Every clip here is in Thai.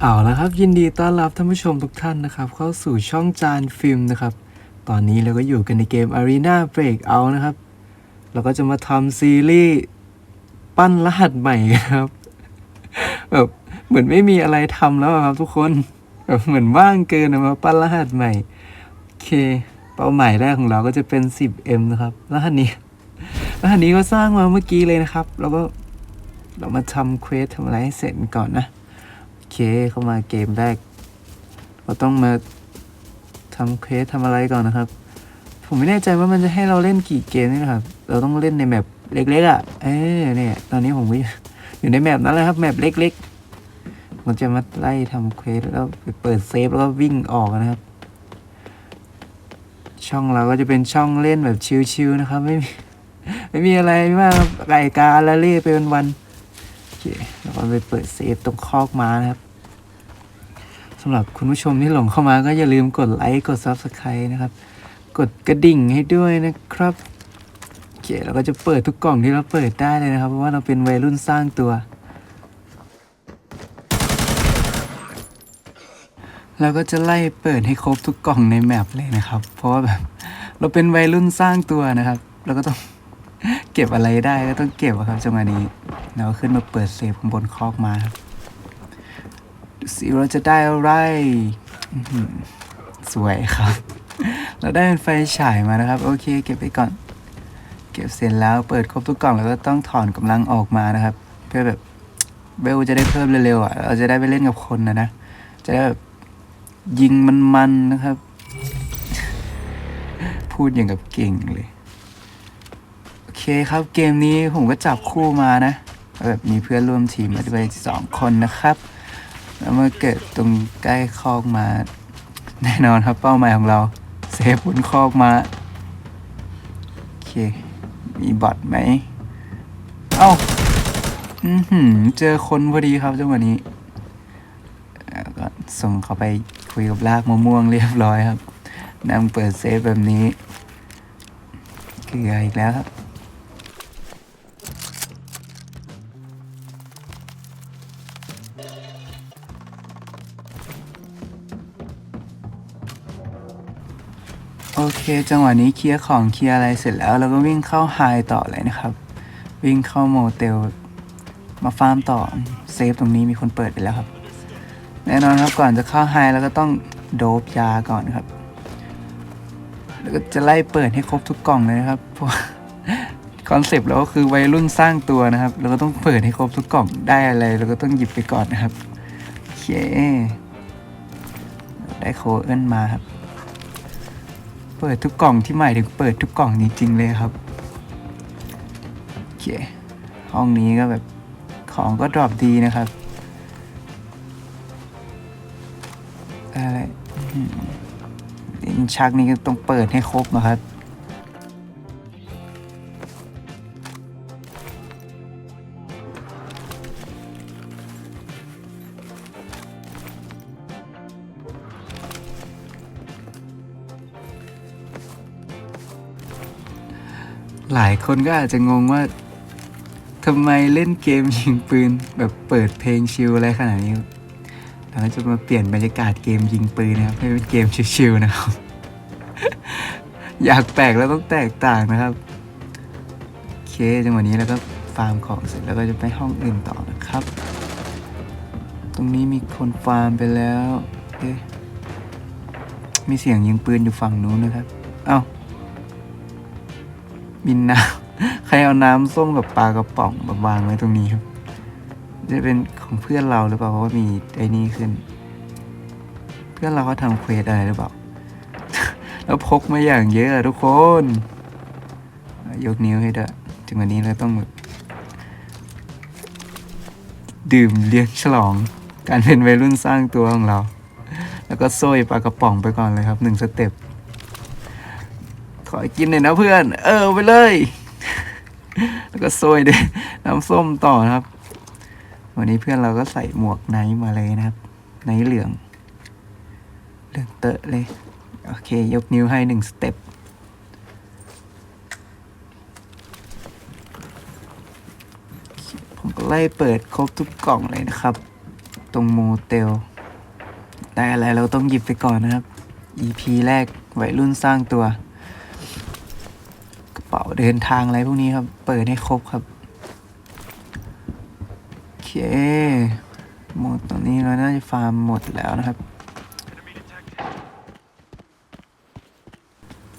เอาละครับ ยินดีต้อนรับท่านผู้ชมทุกท่านนะครับ เข้าสู่ช่องจานฟิล์มนะครับ ตอนนี้เราก็อยู่กันในเกม Arena Breakout นะครับ เราก็จะมาทำซีรีส์ปั้นรหัสใหม่ครับแบบเหมือนไม่มีอะไรทำแล้วครับทุกคนแบบเหมือนว่างเกินมาปั้นรหัสใหม่โอเค เป้าหมายแรกของเราก็จะเป็น 10M นะครับรหัสนี้รหัสนี้ก็สร้างมาเมื่อกี้เลยนะครับ แล้วก็เรามาทำเควสทำอะไรให้เสร็จก่อนนะ เคเข้ามาเกมแรกเราต้องมาทำเควสทำอะไรก่อนนะครับ ผมไม่แน่ใจว่ามันจะให้เราเล่นกี่เกมนี่นะครับ เราต้องเล่นในแมปเล็กๆอะ เออเนี่ย ตอนนี้ผมก็อยู่ในแมปนั้นแหละครับแมปเล็กๆมันจะมาไล่ทำเควสแล้วไปเปิดเซฟแล้วก็วิ่งออกนะครับ ช่องเราก็จะเป็นช่องเล่นแบบชิลๆนะครับ ไม่มีไม่มีอะไรมากครับไก่กาละเล่ไปวันๆโอเคแล้วก็ไปเปิดเซฟตรงคอกม้านะครับ สำหรับคุณผู้ชมที่หลงเข้ามาก็อย่าลืมกดไลค์กด Subscribe นะครับ กดกระดิ่งให้ด้วยนะครับโอเคเราก็จะเปิดทุกกล่องที่เราเปิดได้เลยนะครับ เพราะว่าเราเป็นวัยรุ่นสร้างตัว เราก็จะไล่เปิดให้ครบทุกกล่องในแมปเลยนะครับ เพราะว่าแบบเราเป็นวัยรุ่นสร้างตัวนะครับ เราก็ต้องเก็บอะไรได้ก็ต้องเก็บครับจังหวะนี้เราก็ขึ้นมาเปิดเซฟข้างบนคอกมาครับ ดูสิเราจะได้อะไรสวยครับ เราได้เป็นไฟฉายมานะครับ โอเค เก็บไปก่อน เก็บเสร็จแล้วเปิดครบทุกกล่องแล้วก็ต้องถอนกำลังออกมานะครับ เพื่อแบบเบลจะได้เพิ่มเร็วๆอะ เราจะได้ไปเล่นกับคนนะนะ จะได้แบบยิงมันๆนะครับ พูดอย่างกับเก่งเลย โอเคครับเกมนี้ผมก็จับคู่มานะ แบบมีเพื่อนร่วมทีมมาด้วยสองคนนะครับ แล้วมาเกิดตรงใกล้คอกมา แน่นอนครับเป้าหมายของเรา เซฟบนคอกมา โอเค มีบอทไหม เอ้าอือหือเจอคนพอดีครับจังหวะนี้แล้วก็ส่งเขาไปคุยกับลากมะม่วงเรียบร้อยครับนั่งเปิดเซฟแบบนี้เกลืออีกแล้วครับ เค จังหวะนี้เคลียร์ของเคลียร์อะไรเสร็จแล้ว เราก็วิ่งเข้าไฮต่อเลยนะครับ วิ่งเข้าโมเตล มาฟาร์มต่อ เซฟตรงนี้มีคนเปิดไปแล้วครับ แน่นอนครับก่อนจะเข้าไฮเราก็ต้องโดบยาก่อนครับ แล้วก็จะไล่เปิดให้ครบทุกกล่องเลยนะครับ เพราะคอนเซปต์เราก็คือวัยรุ่นสร้างตัวนะครับ เราก็ต้องเปิดให้ครบทุกกล่องได้อะไรเราก็ต้องหยิบไปก่อนนะครับ โอเค ได้โคเอิลมาครับ เปิดทุกกล่องที่ใหม่ถึงเปิดทุกกล่องจริงๆเลยครับโอเคห้องนี้ก็แบบของก็ดรอปดีนะครับอะไรอินชักนี้ก็ต้องเปิดให้ครบนะครับ คนก็อาจจะงงว่าทำไมเล่นเกมยิงปืน แบบเปิดเพลงชิลอะไรขนาดนี้ครับเราจะมาเปลี่ยนบรรยากาศเกมยิงปืนนะครับให้เป็นเกมชิลๆนะครับ อยากแปลกแล้วต้องแตกต่างนะครับโอเคจังหวะนี้แล้วก็ฟาร์มของเสร็จแล้วก็จะไปห้องอื่นต่อนะครับ ตรงนี้มีคนฟาร์มไปแล้วเอ๊ะมีเสียงยิงปืนอยู่ฝั่งนู้นนะครับ เอ้า มินน้ำ ใครเอาน้ำส้มกับปลากระป๋องมาวางไว้ตรงนี้ครับ จะเป็นของเพื่อนเราหรือเปล่าเพราะว่ามีไอ้นี่ขึ้น เพื่อนเราเขาทำเควสอะไรหรือเปล่า แล้วพกมาอย่างเยอะทุกคน ยกนิ้วให้ด้วยถึงวันนี้เราต้องแบบดื่มเลี้ยงฉลอง การเป็นวัยรุ่นสร้างตัวของเรา แล้วก็โซ่ยปลากระป๋องไปก่อนเลยครับหนึ่งสเต็ป อกินหน่อยนะเพื่อน เออไปเลย แล้วก็โซยด้วยน้ำส้มต่อนะครับ วันนี้เพื่อนเราก็ใส่หมวกไนท์มาเลยนะครับ ไนท์เหลือง เหลืองเตอะเลย โอเค ยกนิ้วให้หนึ่งสเต็ปผมก็ไล่เปิดครบทุกกล่องเลยนะครับ ตรงโมเตลได้อะไรเราต้องหยิบไปก่อนนะครับ EP แรกวัยรุ่นสร้างตัว ป๋าเดินทางอะไรพวกนี้ครับ เปิดให้ครบครับ โอเค หมดตอนนี้เราน่าจะฟาร์มหมดแล้วนะครับ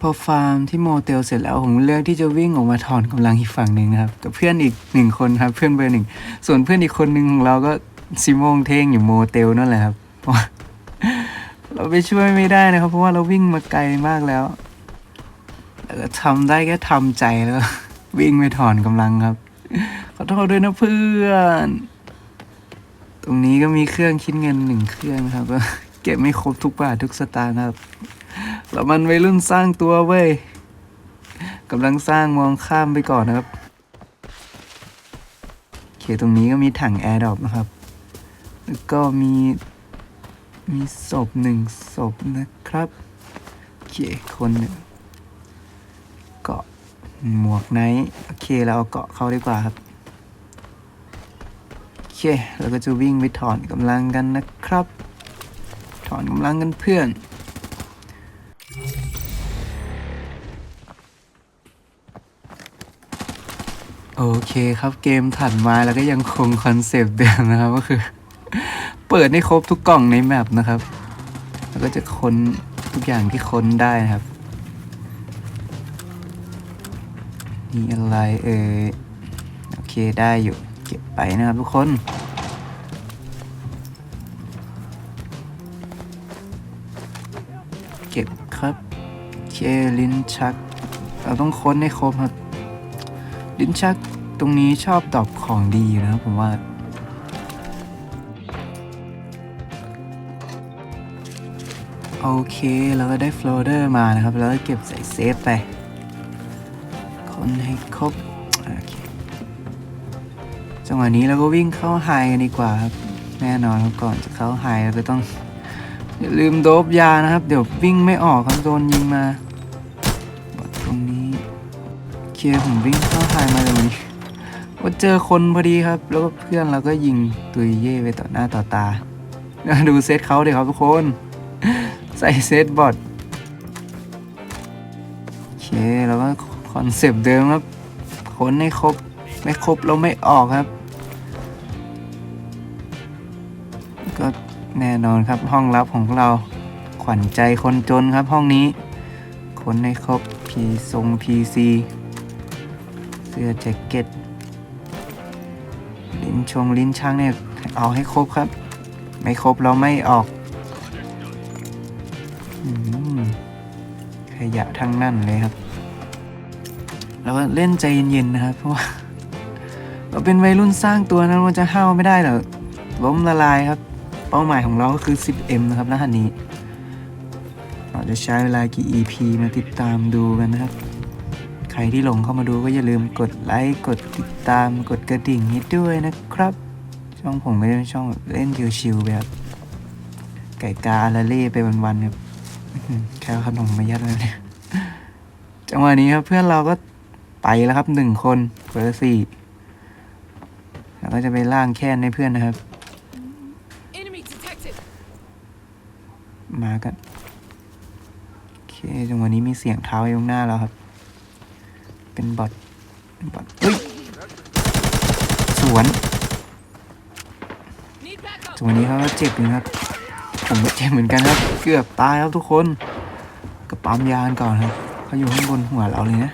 พอฟาร์มที่โมเตลเสร็จแล้ว ผมเลือกที่จะวิ่งออกมาถอนกำลังอีกฝั่งหนึ่งนะครับ กับเพื่อนอีกหนึ่งคนครับ เพื่อนเบอร์หนึ่ง ส่วนเพื่อนอีกคนหนึ่งของเราก็ซิโมงเท่งอยู่โมเตลนั่นแหละครับเราไปช่วยไม่ได้นะครับ เพราะว่าเราวิ่งมาไกลมากแล้ว ทำได้แค่ทำใจแล้ว วิ่งไปถอนกำลังครับ ขอโทษด้วยนะเพื่อน ตรงนี้ก็มีเครื่องคิดเงินหนึ่งเครื่องครับก็เก็บไม่ครบทุกบาททุกสตางค์ครับแล้วมันวัยรุ่นสร้างตัวเว้ยกำลังสร้างมองข้ามไปก่อนนะครับโอเคตรงนี้ก็มีถังแอร์ดรอปนะครับ แล้วก็มีมีศพหนึ่งศพนะครับโอเคคนหนึ่ง หมวกไนท์โอเคเราเอาเกาะเข้าดีกว่าครับโอเคเราก็จะวิ่งไปถอนกำลังกันนะครับ ถอนกำลังกันเพื่อนโอเคครับเกมถัดมาแล้วก็ยังคงคอนเซปต์เดิมนะครับก็คือ เปิดให้ครบทุกกล่องในแมปนะครับ แล้วก็จะค้นทุกอย่างที่ค้นได้นะครับ มีอะไรเอ่ยโอเคได้อยู่เก็บไปนะครับทุกคนเก็บครับเคลิ้นชัก เราต้องค้นให้ครบครับ ลิ้นชักตรงนี้ชอบตอบของดีนะครับผมว่าโอเค เราก็ได้โฟลเดอร์มานะครับ แล้วก็เก็บใส่เซฟไป คนให้ครบโอเคจังหวะนี้เราก็วิ่งเข้าไฮกันดีกว่าครับแน่นอนครับก่อนจะเข้าไฮเราก็ต้องอย่าลืมโดบยานะครับ เดี๋ยววิ่งไม่ออกครับโดนยิงมาบอดตรงนี้โอเคผมวิ่งเข้าไฮมาตรงนี้ว่าเจอคนพอดีครับ แล้วก็เพื่อนเราก็ยิงตุยเย่ไปต่อหน้าต่อตาดูเซตเขาเดี๋ยวครับทุกคน ใส่เซตบอทโอเคแล้วก็ คอนเซปต์เดิมครับค้นให้ครบ ไม่ครบเราไม่ออกครับ ก็แน่นอนครับห้องลับของเราขวัญใจคนจนครับห้องนี้คนให้ครบพีทรงพีซีเสื้อแจ็คเก็ตลิ้นชงลิ้นช่างเนี่ยเอาให้ครบครับ ไม่ครบเราไม่ออกขยะทั้งนั่นเลยครับ แล้วก็เล่นใจเย็นๆนะครับ เพราะว่าเราเป็นวัยรุ่นสร้างตัวนะเราจะห้าวไม่ได้หรอกล้มละลายครับ เป้าหมายของเราก็คือ 10M นะครับรหัสนี้ เราจะใช้เวลากี่ EP มาติดตามดูกันนะครับ ใครที่หลงเข้ามาดูก็อย่าลืมกดไลค์กดติดตามกดกระดิ่งนี้ด้วยนะครับ ช่องผมก็จะเป็นช่องแบบเล่นชิวๆแบบไก่กาอาราเล่ไปวันๆครับแค่ขนมมายัดไว้เนี่ยจังหวะนี้ครับเพื่อนเราก็ ไปแล้วครับหนึ่งคนเบอร์สี่แล้วก็จะไปล่างแค้นให้เพื่อนนะครับ Enemy detected. มากันโอเคจังหวะนี้มีเสียงเท้าอยู่ข้างหน้าแล้วครับ เป็นบอทเป็นบอทเฮ้ยสวน Need backup. จังหวะนี้เขาก็เจ็บอยู่นะครับผมก็เจ็บเหมือนกันครับ เกือบตายครับทุกคน ก็ปั๊มยากันก่อนครับเขาอยู่ข้างบนหัวเราเลยนะ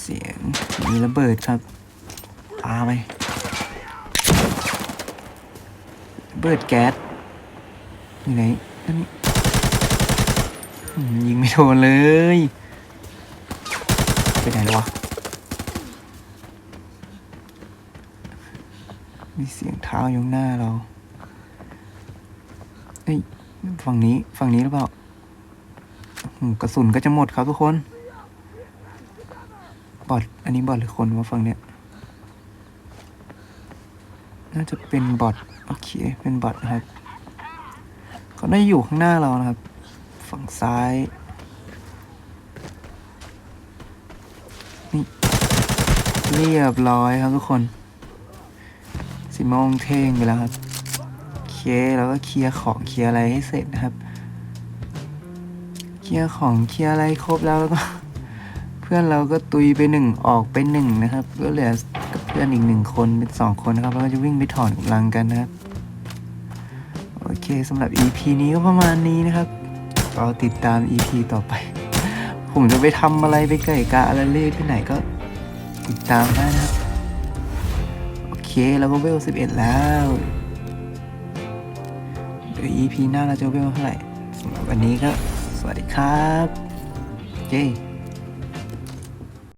เสียง มีระเบิดครับปาไประเบิดแก๊สอยู่ไหนอันนี้อืมยิงไม่โดนเลย ไปไหนแล้ววะ มีเสียงเท้าอยู่ข้างหน้าเราเอ้ยฝั่งนี้ฝั่งนี้หรือเปล่ากระสุนก็จะหมดครับทุกคน อทอันนี้บอทหรือคนวะฝั่งเนี้ย น่าจะเป็นบอทโอเค เป็นบอทนะครับเขาได้อยู่ข้างหน้าเรานะครับ ฝั่งซ้าย นี่เรียบร้อยครับทุกคน สิโมงเท่งไปแล้วครับโอเคเราก็เคลียร์ของเคลียร์อะไรให้เสร็จนะครับ เคลียร์ของเคลียร์อะไรครบแล้วแล้วก็ พื่อนเราก็ตุยไปหนึ่งออกไปหนึ่งนะครับก็เหลือกับเพื่อนอีกหนึ่งคนเป็นสองคนนะครับแล้วก็จะวิ่งไปถอนกำลังกันนะครับโอเคสำหรับ EP นี้ก็ประมาณนี้นะครับรอติดตาม EP ต่อไป ผมจะไปทำอะไรไปไก่กาอะไรเล่ที่ไหนก็ติดตามได้นะครับ โอเคเราก็เวล 11 แล้วเดี๋ยว EP หน้าเราจะเวลเท่าไหร่สำหรับวันนี้ก็สวัสดีครับ เย้